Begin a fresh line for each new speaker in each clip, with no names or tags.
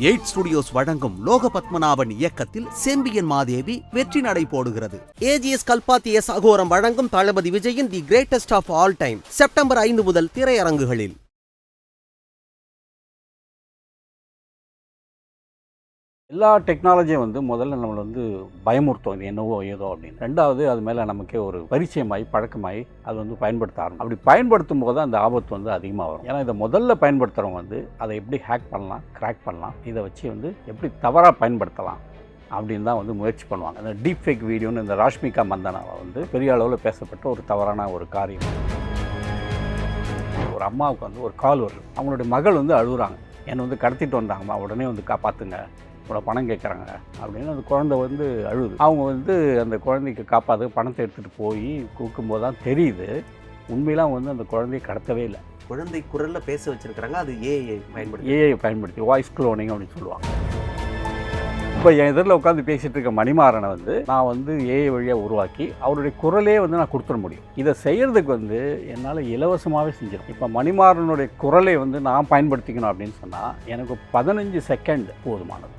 Eight studios வழங்கும் லோக பத்மநாபன் இயக்கத்தில் செம்பியன் மாதேவி வெற்றி நடை போடுகிறது. ஏஜிஎஸ் கல்பாத்தி எஸ் அகோரம் வழங்கும் தளபதி விஜயின் the greatest of all time September ஐந்து முதல் திரையரங்குகளில்.
எல்லா டெக்னாலஜியும் வந்து முதல்ல நம்மளை வந்து பயமுறுத்தும் இது என்னவோ ஏதோ அப்படின்னு. ரெண்டாவது அது மேலே நமக்கே ஒரு பரிச்சயமாகி பழக்கமாகி அது வந்து பயன்படுத்த ஆரம்பிக்கும். அப்படி பயன்படுத்தும் போது அந்த ஆபத்து வந்து அதிகமாக வரும். ஏன்னா இதை முதல்ல பயன்படுத்துகிறவங்க வந்து அதை எப்படி ஹேக் பண்ணலாம் கிராக் பண்ணலாம் இதை வச்சு வந்து எப்படி தவறாக பயன்படுத்தலாம் அப்படின்னு தான் வந்து முயற்சி பண்ணுவாங்க. அந்த டீப் ஃபேக் வீடியோன்னு இந்த ராஷ்மிகா மந்தனாவை வந்து பெரிய அளவில் பேசப்பட்ட ஒரு தவறான ஒரு காரியம். ஒரு அம்மாவுக்கு வந்து ஒரு கால் வருது. அவங்களுடைய மகள் வந்து அழுகுறாங்க. என்னை வந்து கடத்திட்டு வந்தாங்கம்மா உடனே வந்து காப்பாற்றுங்க இவ்வளோ பணம் கேட்குறாங்க அப்படின்னு அந்த குழந்தை வந்து அழுது. அவங்க வந்து அந்த குழந்தைக்கு காப்பாற்ற பணத்தை எடுத்துகிட்டு போய் கொடுக்கும்போது தான் தெரியுது. உண்மையில அவங்க வந்து அந்த குழந்தையை கடத்தவே இல்லை.
குழந்தை குரல்ல பேச வச்சிருக்காங்க அது ஏஐ பயன்படுத்தி.
ஏஐ பயன்படுத்தி வாய்ஸ் க்ளோனிங் அப்படின்னு சொல்லுவாங்க. இப்போ என் எதிரில் உட்காந்து பேசிகிட்டு இருக்க மணிமாறனை வந்து நான் வந்து ஏஐ வழியாக உருவாக்கி அவருடைய குரலே வந்து நான் கொடுத்துட முடியும். இதை செய்கிறதுக்கு வந்து என்னால் இலவசமாகவே செஞ்சிடும் இப்போ மணிமாறனுடைய குரலை வந்து நான் பயன்படுத்திக்கணும் அப்படின்னு சொன்னால் எனக்கு பதினஞ்சு செகண்ட் போதுமானது.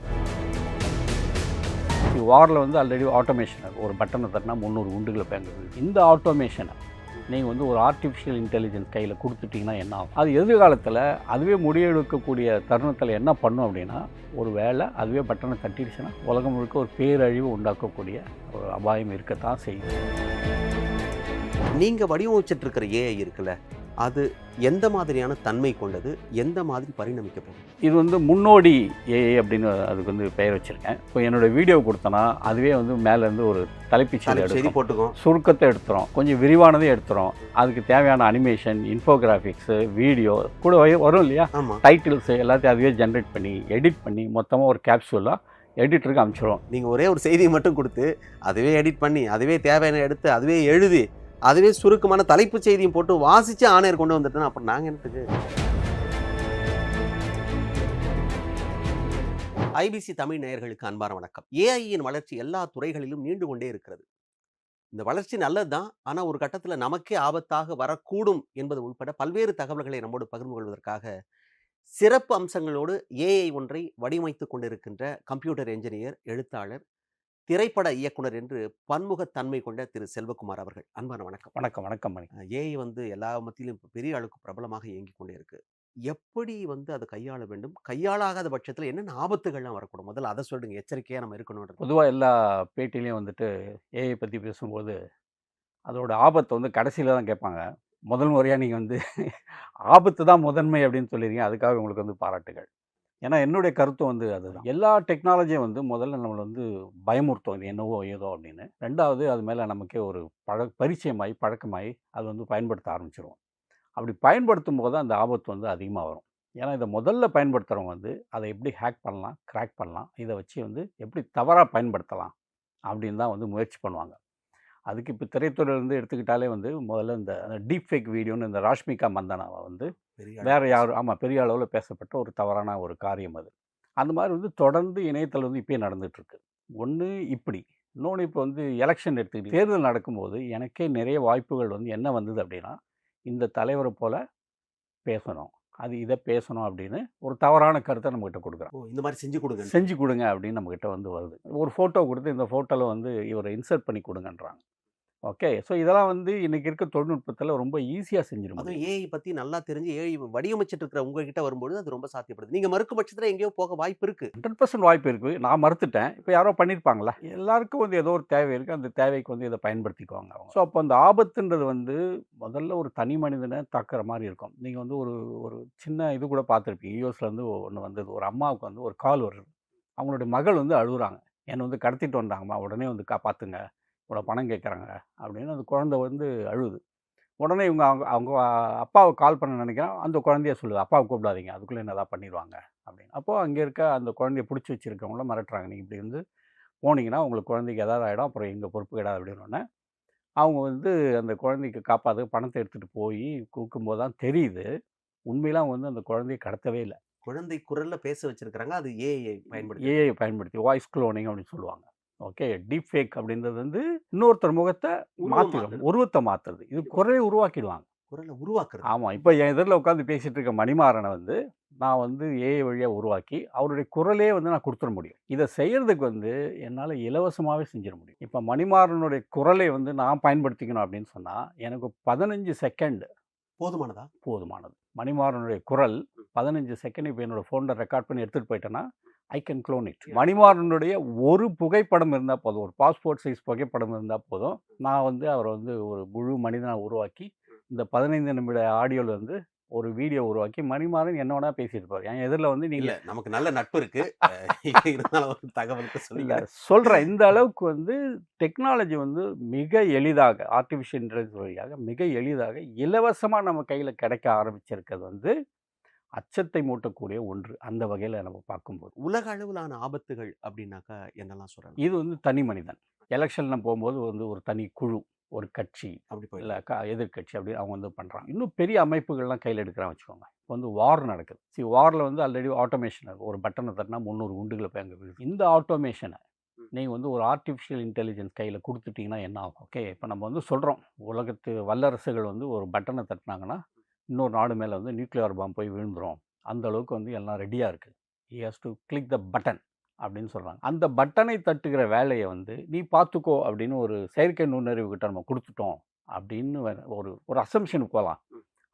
வாரில் வந்து ஆல்ரெடி ஆட்டோமேஷன் ஒரு பட்டனை தட்டினா முந்நூறு குண்டுகளை பயன்படுது இந்த ஆட்டோமேஷனை நீங்கள் வந்து ஒரு ஆர்டிஃபிஷியல் இன்டெலிஜென்ஸ் கையில் கொடுத்துட்டிங்கன்னா என்ன ஆகும்? அது எதிர்காலத்தில் அதுவே முடிவெடுக்கக்கூடிய தருணத்தில் என்ன பண்ணும் அப்படின்னா ஒரு வேலை அதுவே பட்டனை தட்டிடுச்சுன்னா உலகம் முழுக்க ஒரு பேரழிவு உண்டாக்கக்கூடிய ஒரு அபாயம் இருக்கத்தான் செய்யும்.
நீங்கள் வடிவமைச்சிட்டு இருக்கிற ஏஐ இருக்குல்ல அது எந்த மாதிரியான தன்மை கொண்டது எந்த மாதிரி பரிணமிக்க போகுது
இது வந்து முன்னோடி ஏஐ அப்படின்னு அதுக்கு வந்து பெயர் வச்சுருக்கேன். இப்போ என்னோட வீடியோ கொடுத்தனா அதுவே வந்து மேலேருந்து ஒரு தலைப்புச் செய்தி
போட்டுக்கோம்.
சுருக்கத்தை எடுத்துரும். கொஞ்சம் விரிவானதை எடுத்துரும். அதுக்கு தேவையான அனிமேஷன் இன்ஃபோகிராஃபிக்ஸு வீடியோ கூட வரும் இல்லையா? டைட்டில்ஸ் எல்லாத்தையும் அதுவே ஜென்ரேட் பண்ணி எடிட் பண்ணி மொத்தமாக ஒரு கேப்சூலாக எடிட்டருக்கு அனுப்பிச்சிடுவோம்
நீங்க ஒரே ஒரு செய்தியை மட்டும் கொடுத்து அதுவே எடிட் பண்ணி அதுவே தேவையான எடுத்து அதுவே எழுதி அதுவே சுருக்கமான தலைப்புச் செய்தியும் போட்டு வாசித்து ஆணையர் கொண்டு வந்துட்டேன்னா அப்புறம் நாங்கள் என்னத்துக்கு? ஐபிசி தமிழ் நேயர்களுக்கு அன்பான வணக்கம். ஏஐயின் வளர்ச்சி எல்லா துறைகளிலும் நீண்டு கொண்டே இருக்கிறது. இந்த வளர்ச்சி நல்லது தான் ஆனால் ஒரு கட்டத்தில் நமக்கே ஆபத்தாக வரக்கூடும் என்பது உள்பட பல்வேறு தகவல்களை நம்மோடு பகிர்ந்து கொள்வதற்காக சிறப்பு அம்சங்களோடு ஏஐ ஒன்றை வடிவமைத்துக் கொண்டிருக்கின்ற கம்ப்யூட்டர் என்ஜினியர் எழுத்தாளர் திரைப்பட இயக்குனர் என்று பன்முகத்தன்மை கொண்ட திரு செல்வகுமார் அவர்கள். அன்பான வணக்கம்.
வணக்கம் வணக்கம் மணி.
ஏஐ வந்து எல்லா மத்தியிலும் பெரிய அளவுக்கு பிரபலமாக இயங்கிக் கொண்டே இருக்கு. எப்படி வந்து அதை கையாள வேண்டும்? கையாளாகாத பட்சத்தில் என்னென்ன ஆபத்துகள்லாம் வரக்கூடும்? முதல்ல அதை சொல்லுங்க. எச்சரிக்கையா நம்ம இருக்கணும்ன்றது.
பொதுவாக எல்லா பேட்டிலையும் வந்துட்டு ஏஐ பற்றி பேசும்போது அதோட ஆபத்தை வந்து கடைசியில் தான் கேட்பாங்க. முதல் முறையாக நீங்கள் வந்து ஆபத்து தான் முதன்மை அப்படின்னு சொல்லியிருக்கீங்க அதுக்காக உங்களுக்கு வந்து பாராட்டுகள். ஏன்னா என்னுடைய கருத்து வந்து அதுதான். எல்லா டெக்னாலஜியும் வந்து முதல்ல நம்மளை வந்து பயமுறுத்தும் இது என்னவோ ஏதோ அப்படின்னு. ரெண்டாவது அது மேலே நமக்கே ஒரு பழ பரிச்சயமாகி பழக்கமாகி அது வந்து பயன்படுத்த ஆரம்பிச்சிருவோம். அப்படி பயன்படுத்தும் போது அந்த ஆபத்து வந்து அதிகமாக வரும். ஏன்னா இதை முதல்ல பயன்படுத்துகிறவங்க வந்து அதை எப்படி ஹேக் பண்ணலாம் கிராக் பண்ணலாம் இதை வச்சு வந்து எப்படி தவறாக பயன்படுத்தலாம் அப்படின்னு தான் வந்து முயற்சி பண்ணுவாங்க. அதுக்கு இப்போ திரைத்துறையிலேருந்து எடுத்துக்கிட்டாலே வந்து முதல்ல இந்த டீப் ஃபேக் வீடியோன்னு இந்த ராஷ்மிகா மந்தனாவை வந்து வேற யாரும் ஆமாம் பெரிய அளவில் பேசப்பட்ட ஒரு தவறான ஒரு காரியம் அது. அந்த மாதிரி வந்து தொடர்ந்து இணையத்தில் வந்து இப்பயே நடந்துட்டு இருக்கு ஒன்று இப்படி இன்னொன்று இப்போ வந்து எலெக்ஷன் எடுத்துக்கிட்டு தேர்தல் நடக்கும்போது எனக்கே நிறைய வாய்ப்புகள் வந்து என்ன வந்தது அப்படின்னா இந்த தலைவரை போல பேசணும். அது இதை பேசணும் அப்படின்னு ஒரு தவறான கருத்தை நம்மகிட்ட கொடுக்குறாங்க
ஓ, இந்த மாதிரி செஞ்சு கொடுங்க
செஞ்சு கொடுங்க அப்படின்னு நம்மக்கிட்ட வந்து வருது. ஒரு ஃபோட்டோ கொடுத்து இந்த ஃபோட்டோவில் வந்து இவரை இன்சர்ட் பண்ணி கொடுங்கன்றாங்க. ஓகே. ஸோ இதெல்லாம் வந்து இன்றைக்கி இருக்க தொழில்நுட்பத்தில் ரொம்ப ஈஸியாக செஞ்சிட முடியும்.
அதுவும் ஏஐ பத்தி நல்லா தெரிஞ்சு ஏஐ வடிவமைச்சிட்டு இருக்கிற உங்ககிட்ட வரும்போது அது ரொம்ப சாத்தியப்படுது. நீங்க மறுக்க பட்சத்துல எங்கேயோ போக வாய்ப்பு இருக்கு.
ஹண்ட்ரட் பர்சன்ட் வாய்ப்பு இருக்குது நான் மறுத்துட்டேன். இப்போ யாரோ பண்ணியிருப்பாங்களா எல்லாருக்கும் வந்து ஏதோ ஒரு தேவை இருக்குது அந்த தேவைக்கு வந்து இதை பயன்படுத்திக்குவாங்க அவங்க. ஸோ அப்போ அந்த ஆபத்துன்றது வந்து முதல்ல ஒரு தனி மனிதனை தாக்குற மாதிரி இருக்கும். நீங்கள் வந்து ஒரு ஒரு சின்ன இது கூட பார்த்துருப்பீங்க. யூஎஸ்லேருந்து ஒன்று வந்தது. ஒரு அம்மாவுக்கு வந்து ஒரு கால் வருது. அவங்களுடைய மகள் வந்து அழுகுறாங்க என்னை வந்து கடத்திட்டு வந்தாங்கம்மா. உடனே வந்து காப்பாற்றுங்க இவ்வளோ பணம் கேட்குறாங்க அப்படின்னு அந்த குழந்தை வந்து அழுது உடனே இவங்க அவங்க அவங்க அப்பாவை கால் பண்ண நினைக்கிறேன். அந்த குழந்தைய சொல்லுது அப்பாவை கூப்பிடாதீங்க அதுக்குள்ளே என்னதான் பண்ணிடுவாங்க? அப்படின்னு. அப்போது அங்கே இருக்க அந்த குழந்தைய பிடிச்சி வச்சிருக்கவங்கள மிரட்டுறாங்க. நீங்கள் இப்படி வந்து போனீங்கன்னா உங்களுக்கு குழந்தைக்கு ஏதாவது ஆகிடும் அப்புறம் எங்கள் பொறுப்பு கிடையாது அப்படின்னு அவங்க வந்து அந்த குழந்தைக்கு காப்பாற்ற பணத்தை எடுத்துகிட்டு போய் கொடுக்கும்போது தான் தெரியுது உண்மையில அவங்க வந்து அந்த குழந்தையை கடத்தவே இல்லை.
குழந்தை குரல்ல பேச வச்சிருக்காங்க அது ஏஐ பயன்படுத்தி
ஏஐ பயன்படுத்தி வாய்ஸ் க்ளோனிங் அப்படின்னு சொல்லுவாங்க. ஓகே டீப் ஃபேக் அப்படின்றது வந்து இன்னொருத்தர் முகத்தை மாற்றிடும்
மாத்துறது.
உருவத்தை மாற்றுறது இது குறைய உருவாக்கிடுவாங்க.
குரலை உருவாக்குறது.
ஆமாம் இப்போ என் எதிரில் உட்காந்து பேசிட்டு இருக்க மணிமாறனை வந்து நான் வந்து ஏஐ வழியாக உருவாக்கி அவருடைய குரலே வந்து நான் கொடுத்துட முடியும். இதை செய்கிறதுக்கு வந்து என்னால் இலவசமாகவே செஞ்சிட முடியும். இப்போ மணிமாறனுடைய குரலை வந்து நான் பயன்படுத்திக்கணும் அப்படின்னு சொன்னால் எனக்கு பதினஞ்சு செகண்ட்
போதுமானதா?
போதுமானது. மணிமாறனுடைய குரல் பதினஞ்சு செகண்ட் இப்போ என்னோட ஃபோனில் ரெக்கார்ட் பண்ணி எடுத்துகிட்டு போயிட்டேன்னா ஐ கேன் க்ளோன் இட் மணிமாறனுடைய ஒரு புகைப்படம் இருந்தால் போதும் ஒரு பாஸ்போர்ட் சைஸ் புகைப்படம் இருந்தால் போதும் நான் வந்து அவரை வந்து ஒரு முழு மனிதனை உருவாக்கி இந்த பதினைந்து நிமிட ஆடியோவில் வந்து ஒரு வீடியோ உருவாக்கி மணிமாறன் என்ன வேணா பேசியிருப்பார். என் எதிரில் வந்து
இல்ல
நீங்கள்
நமக்கு நல்ல நட்பு இருக்கு. இருந்தாலும் ஒரு தகவலுக்கு
இல்லை
சொல்லுங்க
சொல்கிறேன் இந்த அளவுக்கு வந்து டெக்னாலஜி வந்து மிக எளிதாக ஆர்டிஃபிஷியல் இன்டெலிஜென்ஸ் வழியாக மிக எளிதாக இலவசமாக நம்ம கையில் கிடைக்க ஆரம்பிச்சிருக்கிறது வந்து அச்சத்தை மூட்டக்கூடிய ஒன்று. அந்த வகையில் நம்ம பார்க்கும்போது.
உலக அளவிலான ஆபத்துகள் அப்படின்னாக்கா என்னெல்லாம் சொல்லலாம்?
இது வந்து தனி மனிதன். எலெக்ஷன்ல போகும்போது வந்து ஒரு தனி குழு ஒரு கட்சி
அப்படி
இல்லை க எதிர்கட்சி அப்படி அவங்க வந்து பண்ணுறாங்க இன்னும் பெரிய அமைப்புகள்லாம் கையில் எடுக்கிறாங்க வச்சுக்கோங்க. இப்போ வந்து வார் நடக்குது. சி வாரில் வந்து ஆல்ரெடி ஆட்டோமேஷன் ஒரு பட்டனை தட்டினா முந்நூறு குண்டுகளை போய் அங்கே விழுது. இந்த ஆட்டோமேஷனை. நீங்கள் வந்து ஒரு ஆர்டிஃபிஷியல் இன்டெலிஜென்ஸ் கையில் கொடுத்துட்டீங்கன்னா என்ன ஆகும்? ஓகே இப்போ நம்ம வந்து சொல்கிறோம் உலகத்து வல்லரசுகள் வந்து ஒரு பட்டனை தட்டினாங்கன்னா இன்னொரு நாடு மேலே வந்து நியூக்ளியர் பாம் போய் விழுந்துரும். அந்த அளவுக்கு வந்து எல்லாம் ரெடியாக இருக்குது he has to click the button அப்படின்னு சொல்கிறாங்க அந்த பட்டனை தட்டுகிற வேலையை வந்து நீ பார்த்துக்கோ அப்படின்னு ஒரு செயற்கை நுண்ணறிவு கிட்ட நம்ம கொடுத்துட்டோம் அப்படின்னு ஒரு ஒரு அசம்ஷனுக்கு போகலாம்.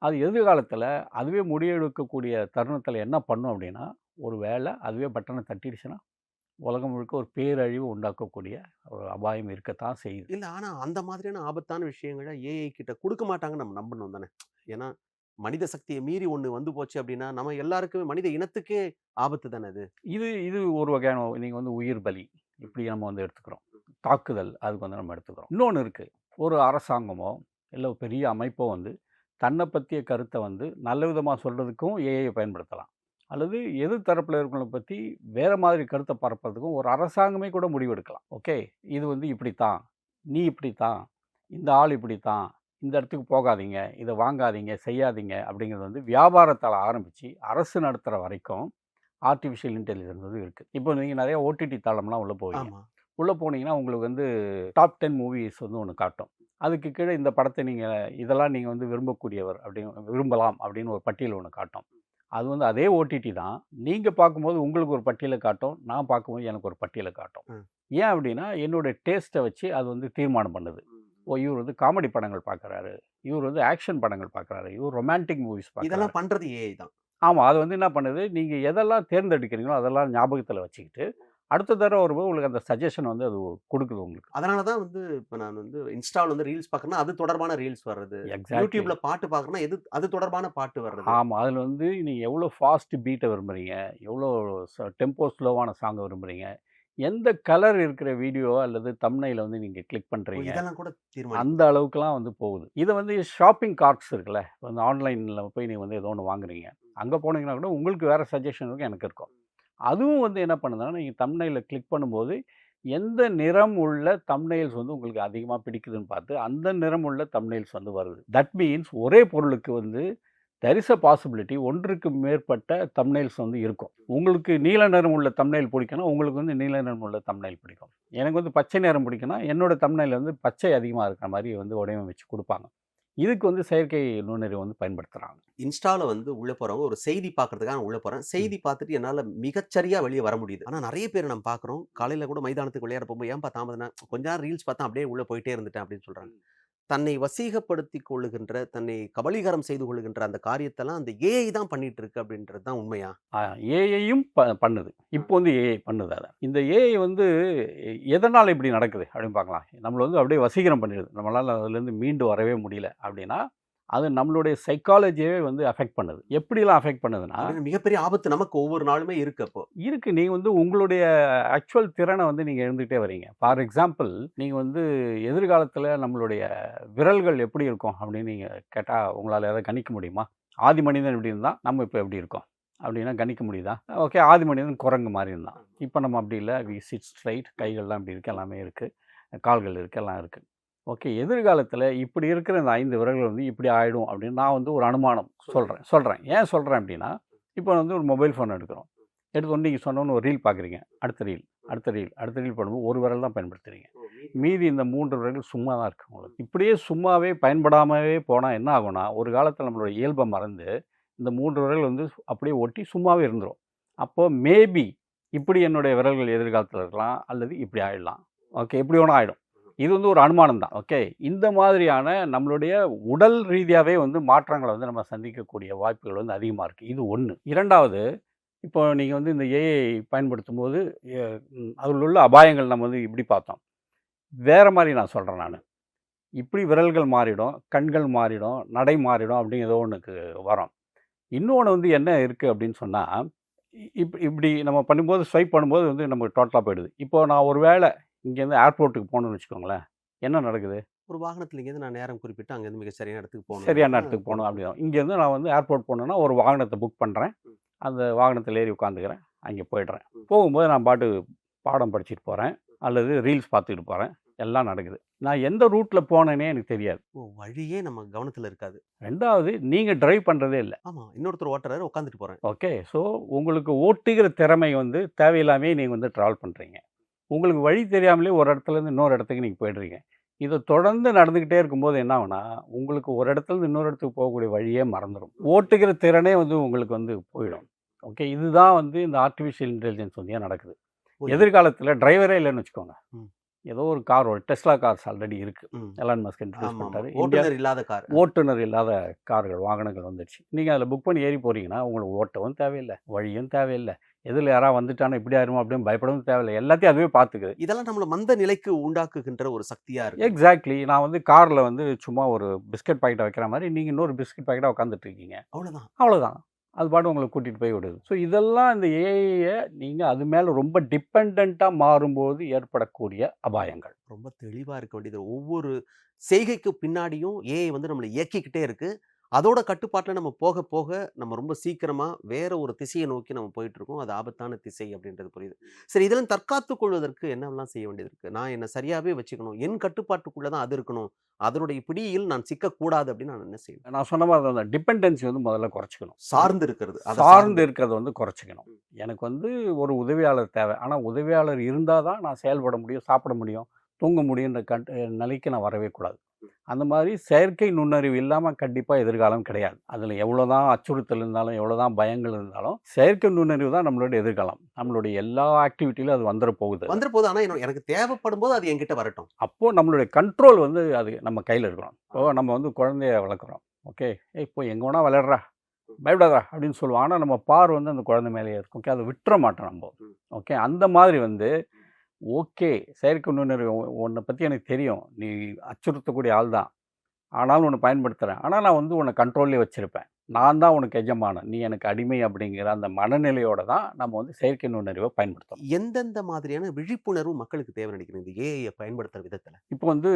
அது எதிர்காலத்தில் அதுவே முடிவெடுக்கக்கூடிய தருணத்தில் என்ன பண்ணும் அப்படின்னா ஒரு வேளை அதுவே பட்டனை தட்டிடுச்சுன்னா உலகம் முழுக்க ஒரு பேரழிவு உண்டாக்கக்கூடிய ஒரு அபாயம் இருக்கத்தான் செய்யுது.
இல்ல ஆனா அந்த மாதிரியான ஆபத்தான விஷயங்களை ஏஐ கிட்ட கொடுக்க மாட்டாங்கன்னு நம்ம நம்பணும் தானே. ஏன்னா மனித சக்தியை மீறி ஒன்று வந்து போச்சு அப்படின்னா நம்ம எல்லாருக்குமே மனித இனத்துக்கே ஆபத்து தானே அது?
இது இது ஒரு வகையான நீங்கள் வந்து உயிர் பலி. இப்படி நம்ம வந்து எடுத்துக்கிறோம். தாக்குதல் அதுக்கு வந்து நம்ம எடுத்துக்கிறோம். இன்னொன்று இருக்குது ஒரு அரசாங்கமோ இல்லை பெரிய அமைப்போ வந்து தன்னை பற்றிய கருத்தை வந்து நல்ல விதமாக சொல்கிறதுக்கும் ஏஐ பயன்படுத்தலாம். அல்லது எதிர் தரப்பில் இருக்கிறவங்களை பற்றி வேறு மாதிரி கருத்தை பரப்புறதுக்கும் ஒரு அரசாங்கமே கூட முடிவெடுக்கலாம். ஓகே? இது வந்து இப்படித்தான். நீ இப்படித்தான். இந்த ஆள் இப்படித்தான். இந்த இடத்துக்கு போகாதீங்க இதை வாங்காதீங்க செய்யாதீங்க அப்படிங்கிறது வந்து வியாபாரத்தால் ஆரம்பித்து அரசு நடத்துகிற வரைக்கும் ஆர்டிஃபிஷியல் இன்டெலிஜென்ஸ் வந்து இருக்குது இப்போ நீங்கள் நிறைய ஓடிடி தளம்லாம் உள்ளே போவீங்க. உள்ளே போனீங்கன்னா உங்களுக்கு வந்து டாப் டென் மூவிஸ் வந்து ஒன்று காட்டும். அதுக்கு கீழே இந்த படத்தை நீங்கள் இதெல்லாம் நீங்கள் வந்து விரும்பக்கூடியவர் அப்படின்னு விரும்பலாம் அப்படின்னு ஒரு பட்டியல் ஒன்று காட்டும். அது வந்து அதே ஓடிடி தான். நீங்கள் பார்க்கும்போது உங்களுக்கு ஒரு பட்டியலை காட்டும் நான் பார்க்கும்போது எனக்கு ஒரு பட்டியலை காட்டும். ஏன் அப்படின்னா என்னோட டேஸ்ட்டை வச்சு அது வந்து தீர்மானம் பண்ணுது. ஓ இவர் வந்து காமெடி படங்கள் பார்க்குறாரு இவர் வந்து ஆக்ஷன் படங்கள் பார்க்குறாரு இவர் ரொமான்டிக் மூவிஸ்
இதெல்லாம் பண்றது ஏஐ தான்.
ஆமாம் அது வந்து என்ன பண்ணுது? நீங்கள் எதெல்லாம் தேர்ந்தெடுக்கிறீங்களோ அதெல்லாம் ஞாபகத்தில் வச்சுக்கிட்டு அடுத்த தடவை வரும்போது உங்களுக்கு அந்த சஜஷன் வந்து அது கொடுக்குது உங்களுக்கு.
அதனால தான் வந்து இப்போ நான் வந்து இன்ஸ்டாவில் வந்து ரீல்ஸ் பார்க்கறேன்னா அது தொடர்பான ரீல்ஸ் வர்றது. யூடியூப்ல பாட்டு பார்க்கறேன்னா எது அது தொடர்பான பாட்டு வர்றது.
ஆமாம் அதில் வந்து நீங்கள் எவ்வளோ ஃபாஸ்ட் பீட்டை விரும்புகிறீங்க எவ்வளோ டெம்போ ஸ்லோவான சாங்கை விரும்புகிறீங்க எந்த கலர் இருக்கிற வீடியோ அல்லது தம்னையில் வந்து நீங்கள் கிளிக் பண்ணுறீங்க
இதெல்லாம் கூட
அந்த அளவுக்குலாம் வந்து போகுது. இதை வந்து ஷாப்பிங் கார்ட்ஸ் இருக்குல்ல வந்து ஆன்லைனில் போய் நீங்கள் வந்து ஏதோ ஒன்று வாங்குறீங்க. அங்கே போனீங்கன்னா கூட உங்களுக்கு வேறு சஜஷன் இருக்கும் எனக்கு இருக்கும். அதுவும் வந்து என்ன பண்ணுதுன்னா நீங்கள் தம்னையில் கிளிக் பண்ணும்போது எந்த நிறம் உள்ள தம்னைல்ஸ் வந்து உங்களுக்கு அதிகமாக பிடிக்குதுன்னு பார்த்து அந்த நிறம் உள்ள தம்னைல்ஸ் வந்து வருது. தட் மீன்ஸ் ஒரே பொருளுக்கு வந்து தெர் இஸ் அ பாசிபிலிட்டி ஒன்றுக்கு மேற்பட்ட தம்னைல்ஸ் வந்து இருக்கும். உங்களுக்கு நீல நிறம் உள்ள தம்னைல் பிடிக்கும்னா உங்களுக்கு வந்து நீல நிறம் உள்ள தம்னைல் பிடிக்கும். எனக்கு வந்து பச்சை நிறம் பிடிக்கும்னா என்னோட தம்னைல் வந்து பச்சை அதிகமாக இருக்கிற மாதிரி வந்து வடிவமைச்சு கொடுப்பாங்க. இதுக்கு வந்து செயற்கை நுண்ணறிவு வந்து பயன்படுத்துகிறாங்க
இன்ஸ்டால வந்து உள்ள போறவங்க ஒரு செய்தி பார்க்கறதுக்காக நான் உள்ள போறேன். செய்தி பார்த்துட்டு என்னால மிகச்சரியா வெளியே வர முடியுது. ஆனா நிறைய பேர் நம்ம பார்க்குறோம் காலையில கூட மைதானத்துக்கு விளையாட போகும்போது ஏன் தாமதனா கொஞ்ச நேரம் ரீல்ஸ் பார்த்தா அப்படியே உள்ள போயிட்டே இருந்துட்டேன் அப்படின்னு சொல்றாங்க. தன்னை வசீகப்படுத்தி கொள்ளுகின்ற தன்னை கபலீகரம் செய்து கொள்ளுகின்ற அந்த காரியத்தெல்லாம் அந்த ஏஐ தான் பண்ணிட்டு இருக்கு அப்படின்றது தான் உண்மையா?
ஏஐயும் ப பண்ணுது. இப்போ வந்து ஏஐ பண்ணுது அதை. இந்த ஏஐ வந்து எதனால் இப்படி நடக்குது அப்படின்னு பார்க்கலாம். நம்மளை வந்து அப்படியே வசீகரம் பண்ணிடுது. நம்மளால் அதுலேருந்து மீண்டு வரவே முடியல அப்படின்னா அது நம்மளுடைய சைக்காலஜியே வந்து அஃபெக்ட் பண்ணுது. எப்படிலாம் அஃபெக்ட் பண்ணுதுன்னா
மிகப்பெரிய ஆபத்து நமக்கு ஒவ்வொரு நாளுமே இருக்கு அப்போ.
இருக்குது நீங்கள் வந்து உங்களுடைய ஆக்சுவல் திறனை வந்து நீங்கள் எழுந்துகிட்டே வரீங்க. ஃபார் எக்ஸாம்பிள் நீங்கள் வந்து எதிர்காலத்தில் நம்மளுடைய விரல்கள் எப்படி இருக்கும் அப்படின்னு நீங்கள் கேட்டால் உங்களால் எதாவது கணிக்க முடியுமா? ஆதி மனிதன் எப்படி இருந்தால் நம்ம இப்போ எப்படி இருக்கோம்? அப்படின்னா கணிக்க முடியுதா? ஓகே ஆதி மனிதன் குரங்கு மாதிரி இருந்தான். இப்போ நம்ம அப்படி இல்லை. வி சிட் ஸ்ட்ரைட் கைகள்லாம் இப்படி இருக்குது எல்லாமே இருக்குது கால்கள் இருக்குது எல்லாம் இருக்குது ஓகே எதிர்காலத்தில் இப்படி இருக்கிற இந்த ஐந்து விரல்கள் வந்து இப்படி ஆகிடும் அப்படின்னு நான் வந்து ஒரு அனுமானம் சொல்கிறேன் சொல்கிறேன் ஏன் சொல்கிறேன் அப்படின்னா இப்போ வந்து ஒரு மொபைல் ஃபோன் எடுக்கிறோம். எடுத்தோன்னு நீங்கள் சொன்னோன்னு ஒரு ரீல் பார்க்குறீங்க அடுத்த ரீல் அடுத்த ரீல் அடுத்த ரீல் பண்ணும்போது ஒரு விரல் தான் பயன்படுத்துகிறீங்க மீதி இந்த மூன்று விரல்கள் சும்மா தான் இருக்கு உங்களுக்கு. இப்படியே சும்மாவே பயன்படாமவே போனால் என்ன ஆகும்னா ஒரு காலத்தில் நம்மளோட இயல்பை மறந்து இந்த மூன்று விரல் வந்து அப்படியே ஒட்டி சும்மாவே இருந்துரும். அப்போ மேபி இப்படி என்னுடைய விரல்கள் எதிர்காலத்தில் இருக்கலாம் அல்லது இப்படி ஆயிடலாம். ஓகே இப்படி ஒன்றும் ஆயிடும். இது வந்து ஒரு அனுமானம் தான் ஓகே இந்த மாதிரியான நம்மளுடைய உடல் ரீதியாகவே வந்து மாற்றங்களை வந்து நம்ம சந்திக்கக்கூடிய வாய்ப்புகள் வந்து அதிகமாக இருக்குது இது ஒன்று இரண்டாவது இப்போ நீங்கள் வந்து இந்த ஏஐ பயன்படுத்தும் போது அதில் உள்ள அபாயங்கள் நம்ம வந்து இப்படி பார்த்தோம். வேறு மாதிரி நான் சொல்கிறேன் நான். இப்படி விரல்கள் மாறிடும் கண்கள் மாறிடும் நடை மாறிடும் அப்படின்னு ஏதோ ஒன்றுக்கு வரும். இன்னொன்று வந்து என்ன இருக்குது அப்படின்னு சொன்னால் இப் இப்படி நம்ம பண்ணும்போது ஸ்வைப் பண்ணும்போது வந்து நமக்கு டோட்டலாக போயிடுது. இப்போது நான் ஒரு வேளை இங்கேருந்து ஏர்போர்ட்டுக்கு போகணும்னு வச்சுக்கோங்களேன். என்ன நடக்குது?
ஒரு வாகனத்துல இங்கேருந்து நான் நேரம் குறிப்பிட்டு அங்கேருந்து மிக சரியான இடத்துக்கு போகணும்
சரியான இடத்துக்கு போகணும் அப்படிதான். இங்கேருந்து நான் வந்து ஏர்போர்ட் போகணுன்னா ஒரு வாகனத்தை புக் பண்ணுறேன் அந்த வாகனத்தில் ஏறி உட்காந்துக்கிறேன் அங்கே போயிடுறேன். போகும்போது நான் பாட்டு பாடம் படிச்சுட்டு போகிறேன் அல்லது ரீல்ஸ் பார்த்துக்கிட்டு போகிறேன் எல்லாம் நடக்குது. நான் எந்த ரூட்டில் போனேனே எனக்கு தெரியாது.
ஓ வழியே நம்ம கவனத்துல இருக்காது.
ரெண்டாவது நீங்கள் டிரைவ் பண்ணுறதே இல்லை.
ஆமா இன்னொருத்தர் ஓட்டுறாரு உட்காந்துட்டு போறேன்.
ஓகே. ஸோ உங்களுக்கு ஓட்டுகிற திறமை வந்து தேவையில்லாமே நீங்கள் வந்து ட்ராவல் பண்ணுறீங்க உங்களுக்கு வழி தெரியாமலே ஒரு இடத்துலேருந்து இன்னொரு இடத்துக்கு நீங்கள் போயிடுறீங்க. இதை தொடர்ந்து நடந்துக்கிட்டே இருக்கும்போது என்ன ஆகுனா உங்களுக்கு ஒரு இடத்துலேருந்து இன்னொரு இடத்துக்கு போகக்கூடிய வழியே மறந்துடும் ஓட்டுகிற திறனே வந்து உங்களுக்கு வந்து போயிடும். ஓகே? இதுதான் வந்து இந்த ஆர்டிஃபிஷியல் இன்டெலிஜென்ஸ் வந்து நடக்குது? எதிர்காலத்தில் டிரைவரே இல்லைன்னு வச்சுக்கோங்க. ஏதோ ஒரு கார் ஒரு டெஸ்லா கார்ஸ் ஆல்ரெடி இருக்குது. Elon Musk introduce. பண்ணிட்டாரு.
ஓட்டுநர் இல்லாத கார்
ஓட்டுநர் இல்லாத கார்கள் வாகனங்கள் வந்துடுச்சு நீங்கள் அதில் புக் பண்ணி ஏறி போகிறீங்கன்னா உங்களுக்கு ஓட்டவும் தேவையில்லை வழியும் தேவையில்லை. எதில் யாராவது வந்துட்டானா இப்படி ஆயிருமோ அப்படின்னு பயப்படவும் தேவையில்லை. எல்லாத்தையும் அதுவே பார்த்துக்குது
இதெல்லாம் நம்மள மந்த நிலைக்கு உண்டாக்குகின்ற ஒரு சக்தியா இருக்கு.
எக்ஸாக்ட்லி நான் வந்து காரில் வந்து சும்மா ஒரு பிஸ்கட் பாக்கெட்டை வைக்கிற மாதிரி நீங்கள் இன்னொரு பிஸ்கட் பாக்கெட்டாக உட்காந்துட்டு இருக்கீங்க.
அவ்வளவுதான்.
அவ்வளோதான் அது பாட்டு உங்களை கூட்டிகிட்டு போய் விடுது. ஸோ இதெல்லாம் இந்த ஏஐயை நீங்கள் அது மேலே ரொம்ப டிபெண்ட்டாக மாறும்போது ஏற்படக்கூடிய அபாயங்கள்.
ரொம்ப தெளிவா இருக்க வேண்டியது. ஒவ்வொரு செய்கைக்கு பின்னாடியும் ஏஐ வந்து நம்மளை இயக்கிக்கிட்டே இருக்கு. அதோட கட்டுப்பாட்டில் நம்ம போக போக நம்ம ரொம்ப சீக்கிரமா வேற ஒரு திசையை நோக்கி நம்ம போயிட்டு இருக்கோம் அது ஆபத்தான திசை அப்படின்றது புரியுது. சரி இதெல்லாம் தற்காத்துக் கொள்வதற்கு என்னெல்லாம் செய்ய வேண்டியது இருக்கு நான் என்ன சரியாவே வச்சுக்கணும். என் கட்டுப்பாட்டுக்குள்ள தான் அது இருக்கணும். அதனுடைய பிடியில் நான் சிக்கக்கூடாது அப்படின்னு நான் என்ன செய்யணும்
நான் சொன்ன மாதிரி அந்த டிபெண்டன்சி வந்து முதல்ல குறைச்சிக்கணும்.
சார்ந்து இருக்கிறது. அதை
சார்ந்து இருக்கிறத வந்து குறைச்சிக்கணும். எனக்கு வந்து ஒரு உதவியாளர் தேவை. ஆனால் உதவியாளர் இருந்தால் தான் நான் செயல்பட முடியும் சாப்பிட முடியும் தூங்க முடியுன்ற கண் நிலைக்கு நான் வரவே கூடாது. அந்த மாதிரி செயற்கை நுண்ணறிவு இல்லாமல் கண்டிப்பாக எதிர்காலம் கிடையாது. அதில் எவ்வளோ தான் அச்சுறுத்தல் இருந்தாலும் எவ்வளோ தான் பயங்கள் இருந்தாலும் செயற்கை நுண்ணறிவு தான் நம்மளுடைய எதிர்காலம். நம்மளுடைய எல்லா ஆக்டிவிட்டியிலும் அது வந்துட போகுது.
வந்துட போது ஆனா எனக்கு- தேவைப்படும் போது அது என்கிட்ட வரட்டும்.
அப்போது நம்மளுடைய கண்ட்ரோல் வந்து அது நம்ம கையில் இருக்கணும். இப்போ நம்ம வந்து குழந்தைய வளர்க்குறோம். ஓகே. இப்போ எங்கே வேணால் விளையாடுறா. பயப்படாதா அப்படின்னு சொல்லுவோம். ஆனால் நம்ம பார் வந்து அந்த குழந்தை மேலேயே இருக்கும். ஓகே. அதை விட்டுற மாட்டோம் நம்ம. ஓகே. அந்த மாதிரி வந்து ஓகே. செயற்கை நுண்ணறிவு உன்னை பற்றி எனக்கு தெரியும். நீ அச்சுறுத்தக்கூடிய ஆள் தான். ஆனாலும் உன்னை பயன்படுத்துகிறேன் ஆனால் நான் வந்து உன்னை கண்ட்ரோல்லே வச்சுருப்பேன். நான் தான் உனக்கு எஜமானன். நீ எனக்கு அடிமை அப்படிங்கிற அந்த மனநிலையோட தான் நம்ம வந்து செயற்கை நுண்ணறிவை பயன்படுத்தணும்.
எந்தெந்த மாதிரியான விழிப்புணர்வு மக்களுக்கு தேவை நினைக்கிறேன் இந்த ஏஐ பயன்படுத்துற விதத்துல.
இப்போ வந்து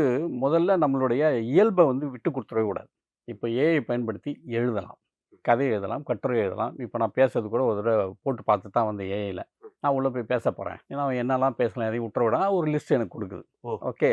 முதல்ல நம்மளுடைய இயல்பை வந்து விட்டு கொடுத்துடவே கூடாது. இப்போ ஏஐ பயன்படுத்தி எழுதலாம். கதை எழுதலாம் கட்டுரை எழுதலாம். இப்போ நான் பேசுறது கூட ஒரு தடவை போட்டு பார்த்து தான் வந்து ஏஐயில் நான் உள்ளே போய் பேச போகிறேன் ஏன்னா அவன் என்னெல்லாம் பேசலாம் எதையும் விட்டுற விட ஒரு லிஸ்ட் எனக்கு கொடுக்குது.
ஓ.
ஓகே?